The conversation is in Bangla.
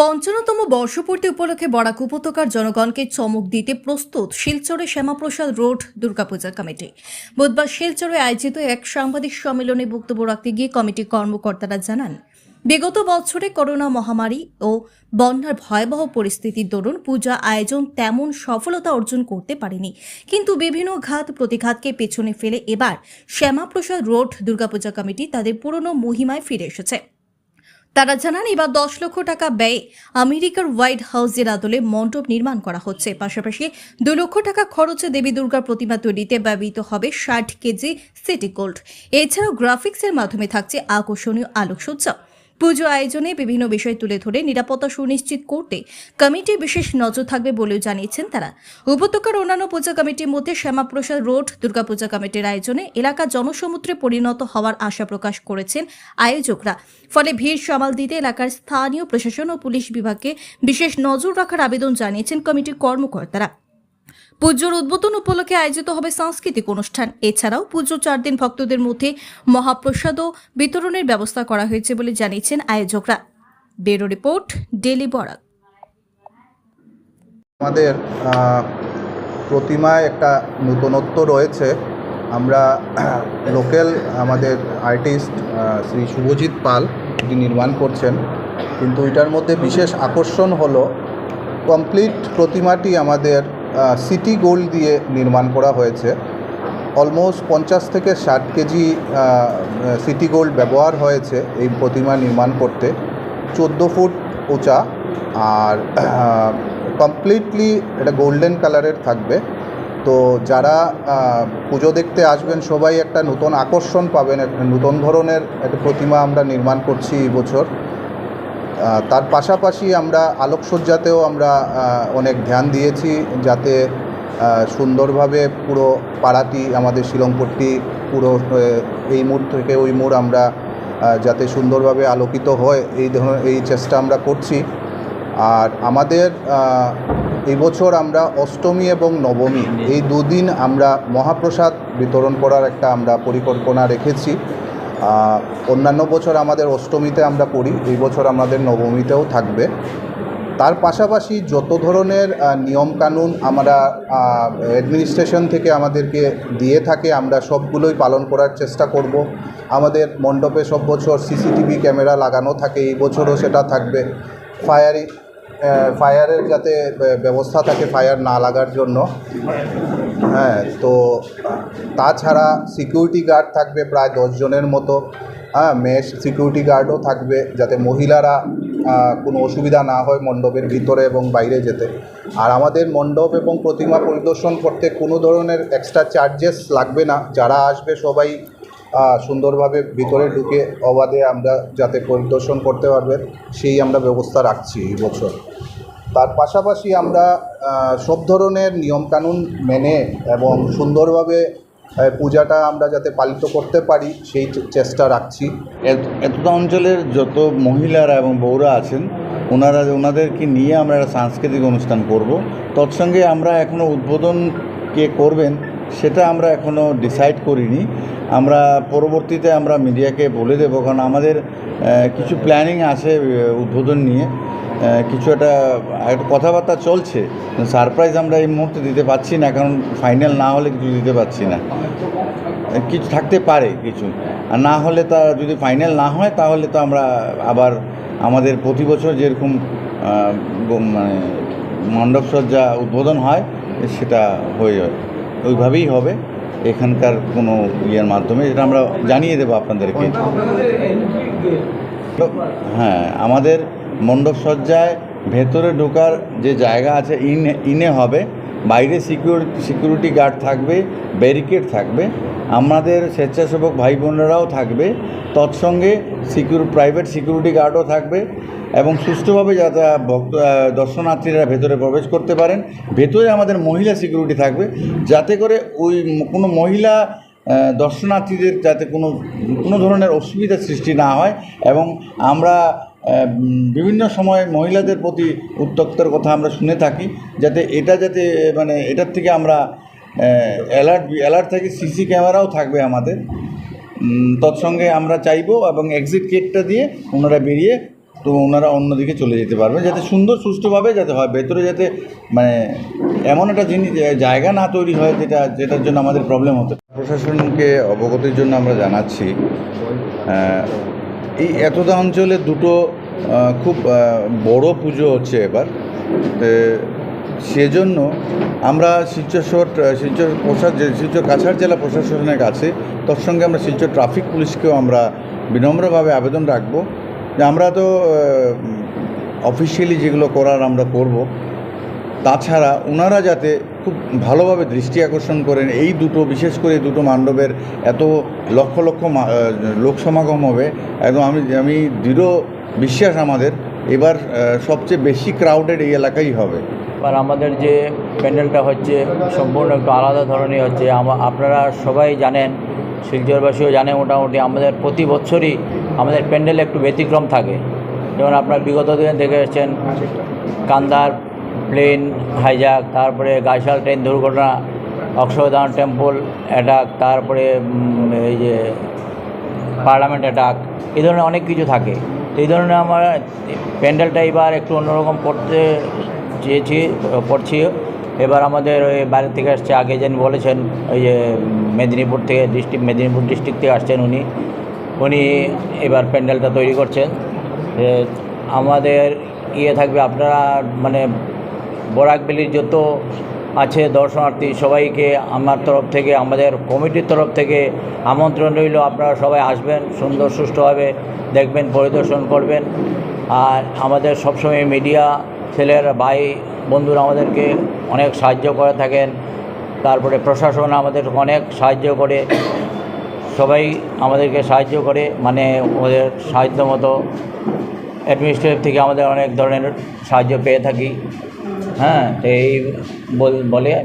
পঞ্চান্নতম বর্ষপূর্তি উপলক্ষে বরাক উপত্যকার জনগণকে চমক দিতে প্রস্তুত শিলচরে শ্যামাপ্রসাদ রোড দুর্গাপূজা কমিটি। বুধবার শিলচরে আয়োজিত এক সাংবাদিক সম্মেলনে বক্তব্য রাখতে গিয়ে কমিটির কর্মকর্তারা জানান, বিগত বছরে করোনা মহামারী ও বন্যার ভয়াবহ পরিস্থিতির দরুন পূজা আয়োজন তেমন সফলতা অর্জন করতে পারেনি। কিন্তু বিভিন্ন ঘাত প্রতিঘাতকে পেছনে ফেলে এবার শ্যামাপ্রসাদ রোড দুর্গাপূজা কমিটি তাদের পুরনো মহিমায় ফিরে এসেছে। তারা জানান, এবার দশ লক্ষ টাকা ব্যয়ে আমেরিকার হোয়াইট হাউসের আদলে মণ্ডপ নির্মাণ করা হচ্ছে। পাশাপাশি দু লক্ষ টাকা খরচে দেবী দুর্গার প্রতিমা তৈরিতে ব্যবহৃত হবে ষাট কেজি সিটি গোল্ড। এছাড়াও গ্রাফিক্সের মাধ্যমে থাকছে আকর্ষণীয় আলোকসজ্জা। পুজো আয়োজনে বিভিন্ন বিষয় তুলে ধরে নিরাপত্তা সুনিশ্চিত করতে কমিটি বিশেষ নজর থাকবে বলেও জানিয়েছেন তারা। উপত্যকার অন্যান্য পূজা কমিটির মধ্যে শ্যামাপ্রসাদ রোড, দুর্গাপূজা কমিটির আয়োজনে এলাকা জনসমুদ্রে পরিণত হওয়ার আশা প্রকাশ করেছেন আয়োজকরা। ফলে ভিড় সামাল দিতে এলাকার স্থানীয় প্রশাসন ও পুলিশ বিভাগকে বিশেষ নজর রাখার আবেদন জানিয়েছেন কমিটির কর্মকর্তারা। পুজোর উদ্বোধন উপলক্ষে আয়োজিত হবে সাংস্কৃতিক অনুষ্ঠান। এছাড়াও পুজো চার দিন ভক্তদের মধ্যে মহাপ্রসাদও বিতরণের ব্যবস্থা করা হয়েছে বলে জানিয়েছেন আয়োজকরা। Bureau report daily Barak. আমাদের প্রতিমায় একটা নূতনত্ব রয়েছে। আমরা লোকাল আমাদের আর্টিস্ট শ্রী শুভজিৎ পাল এটি নির্মাণ করছেন, কিন্তু এটার মধ্যে বিশেষ আকর্ষণ হলো, কমপ্লিট প্রতিমাটি আমাদের সিটি গোল্ড দিয়ে নির্মাণ করা হয়েছে। অলমোস্ট পঞ্চাশ থেকে ষাট কেজি সিটি গোল্ড ব্যবহার হয়েছে এই প্রতিমা নির্মাণ করতে। চোদ্দ ফুট উঁচা আর কমপ্লিটলি এটা গোল্ডেন কালারের থাকবে। তো যারা পুজো দেখতে আসবেন, সবাই একটা নতুন আকর্ষণ পাবেন, একটা নতুন ধরনের একটা প্রতিমা আমরা নির্মাণ করছি এই বছর। তার পাশাপাশি আমরা আলোকসজ্জাতেও আমরা অনেক ধ্যান দিয়েছি যাতে সুন্দরভাবে পুরো পাড়াটি, আমাদের শিলংপট্টি পুরো এই মোড় থেকে ওই মোড় আমরা যাতে সুন্দরভাবে আলোকিত হয়, এই ধরনের, এই চেষ্টা আমরা করছি। আর আমাদের এই বছর আমরা অষ্টমী এবং নবমী, এই দুদিন আমরা মহাপ্রসাদ বিতরণ করার একটা আমরা পরিকল্পনা রেখেছি। অন্যান্য বছর আমাদের অষ্টমীতে আমরা করি, এই বছর আমাদের নবমীতেও থাকবে। তার পাশাপাশি যত ধরনের নিয়মকানুন আমরা অ্যাডমিনিস্ট্রেশন থেকে আমাদেরকে দিয়ে থাকে, আমরা সবগুলোই পালন করার চেষ্টা করব। আমাদের মণ্ডপে সব বছর সিসিটিভি ক্যামেরা লাগানো থাকে, এই বছরও সেটা থাকবে। ফায়ারি ফায়ারের যাতে ব্যবস্থা থাকে ফায়ার না লাগার জন্য। হ্যাঁ তো তাছাড়া সিকিউরিটি গার্ড থাকবে প্রায় দশজনের মতো। হ্যাঁ মেশ সিকিউরিটি গার্ডও থাকবে যাতে মহিলারা কোনো অসুবিধা না হয় মণ্ডপের ভিতরে এবং বাইরে যেতে। আর আমাদের মণ্ডপ এবং প্রতিমা পরিদর্শন করতে কোনো ধরনের এক্সট্রা চার্জেস লাগবে না। যারা আসবে সবাই সুন্দরভাবে ভিতরে ঢুকে অবাধে আমরা যাতে পরিদর্শন করতে পারবে সেই আমরা ব্যবস্থা রাখছি এই বছর। তার পাশাপাশি আমরা সব ধরনের নিয়মকানুন মেনে এবং সুন্দরভাবে পূজাটা আমরা যাতে পালিত করতে পারি, সেই চেষ্টা রাখছি। এত- এতটা অঞ্চলের যত মহিলারা এবং বউরা আছেন, ওনারা, ওনাদেরকে নিয়ে আমরা একটা সাংস্কৃতিক অনুষ্ঠান করব। তৎসঙ্গে আমরা এখনও উদ্বোধন কে করবেন সেটা আমরা এখনও ডিসাইড করিনি। আমরা পরবর্তীতে আমরা মিডিয়াকে বলে দেবো, কারণ আমাদের কিছু প্ল্যানিং আছে উদ্বোধন নিয়ে। কিছু একটা একটা কথাবার্তা চলছে। সারপ্রাইজ আমরা এই মুহূর্তে দিতে পারছি না, কারণ ফাইনাল না হলে কিছু দিতে পারছি না। কিছু থাকতে পারে কিছু। আর না হলে তা, যদি ফাইনাল না হয়, তাহলে তো আমরা আবার আমাদের প্রতি বছর যেরকম মানে মণ্ডপসজ্জা উদ্বোধন হয়, সেটা হয়ে যায় ওইভাবেই হবে। এখানকার কোনো ইয়ের মাধ্যমে যেটা আমরা জানিয়ে দেবো আপনাদেরকে। হ্যাঁ আমাদের মণ্ডপসজ্জায় ভেতরে ঢোকার যে জায়গা আছে ইনে ইনে হবে। বাইরে সিকিউরিটি সিকিউরিটি গার্ড থাকবে ব্যারিকেড থাকবে। আমাদের স্বেচ্ছাসেবক ভাই বোনেরাও থাকবে। তৎসঙ্গে সিকিউর প্রাইভেট সিকিউরিটি গার্ডও থাকবে। এবং সুষ্ঠুভাবে যাতে ভক্ত দর্শনার্থীরা ভেতরে প্রবেশ করতে পারেন, ভেতরে আমাদের মহিলা সিকিউরিটি থাকবে, যাতে করে ওই কোনো মহিলা দর্শনার্থীদের যাতে কোনো কোনো ধরনের অসুবিধা সৃষ্টি না হয় এবং আমরা বিভিন্ন সময় মহিলাদের প্রতি উত্তক্তার কথা আমরা শুনে থাকি, যাতে এটা যাতে মানে এটার থেকে আমরা অ্যালার্ট অ্যালার্ট থাকি সিসি ক্যামেরাও থাকবে আমাদের। তৎসঙ্গে আমরা চাইব এবং এক্সিট গেটটা দিয়ে ওনারা বেরিয়ে তো ওনারা অন্যদিকে চলে যেতে পারবে, যাতে সুন্দর সুষ্ঠুভাবে যাতে হয়, ভেতরে যাতে মানে এমন একটা জিনিস জায়গা না তৈরি হয় যেটা, যেটার জন্য আমাদের প্রবলেম হতো প্রশাসনকে অবগতির জন্য আমরা জানাচ্ছি এই এতদা অঞ্চলে দুটো খুব বড় পুজো হচ্ছে এবার। সেজন্য আমরা শিলচর শহর শিলচর প্রশাস শিলচর কাছাড় জেলা প্রশাসনের কাছে তোর সঙ্গে আমরা শিলচর ট্রাফিক পুলিশকেও আমরা বিনম্রভাবে আবেদন রাখব। আমরা তো অফিসিয়ালি যেগুলো করার আমরা করব, তাছাড়া ওনারা যাতে খুব ভালোভাবে দৃষ্টি আকর্ষণ করেন, এই দুটো, বিশেষ করে এই দুটো মণ্ডপের এত লক্ষ লক্ষ লোক সমাগম হবে, একদম আমি আমি দৃঢ় বিশ্বাস আমাদের, এবার সবচেয়ে বেশি ক্রাউডেড এই এলাকাই হবে। আর আমাদের যে প্যান্ডেলটা হচ্ছে সম্পূর্ণ একটু আলাদা ধরনের হচ্ছে আপনারা সবাই জানেন শিলচরবাসীও জানে মোটামুটি আমাদের প্রতি বছরই আমাদের প্যান্ডেলে একটু ব্যতিক্রম থাকে। যেমন আপনার বিগত দিনে দেখে এসেছেন, কান্দার প্লেন হাইজাক তারপরে গাইশাল ট্রেন দুর্ঘটনা অক্ষরধাম টেম্পল অ্যাটাক তারপরে এই যে, পার্লামেন্ট অ্যাটাক এই ধরনের অনেক কিছু থাকে। তো এই ধরনের আমার প্যান্ডেলটা এবার একটু অন্যরকম করতে চেয়েছি করছি এবার আমাদের ওই বাইরে থেকে আসছে, আগে যেন বলেছেন, ওই যে মেদিনীপুর থেকে ডিস্ট্রিক্ট মেদিনীপুর ডিস্ট্রিক্ট থেকে আসছেন উনি। উনি এবার প্যান্ডেলটা তৈরি করছেন। আমাদের ইয়ে থাকবে, আপনারা মানে বরাকবেলির যত আছে দর্শনার্থী, সবাইকে আমার তরফ থেকে, আমাদের কমিটির তরফ থেকে আমন্ত্রণ রইল। আপনারা সবাই আসবেন, সুন্দর সুষ্ঠুভাবে দেখবেন, পরিদর্শন করবেন। আর আমাদের সবসময় মিডিয়া ছেলের ভাই বন্ধুরা আমাদেরকে অনেক সাহায্য করে থাকেন। তারপরে প্রশাসন আমাদের অনেক সাহায্য করে। সবাই আমাদেরকে সাহায্য করে মানে ওদের সাহায্য মতো অ্যাডমিনিস্ট্রেটিভ থেকে আমাদের অনেক ধরনের সাহায্য পেয়ে থাকি। হ্যাঁ এই বলে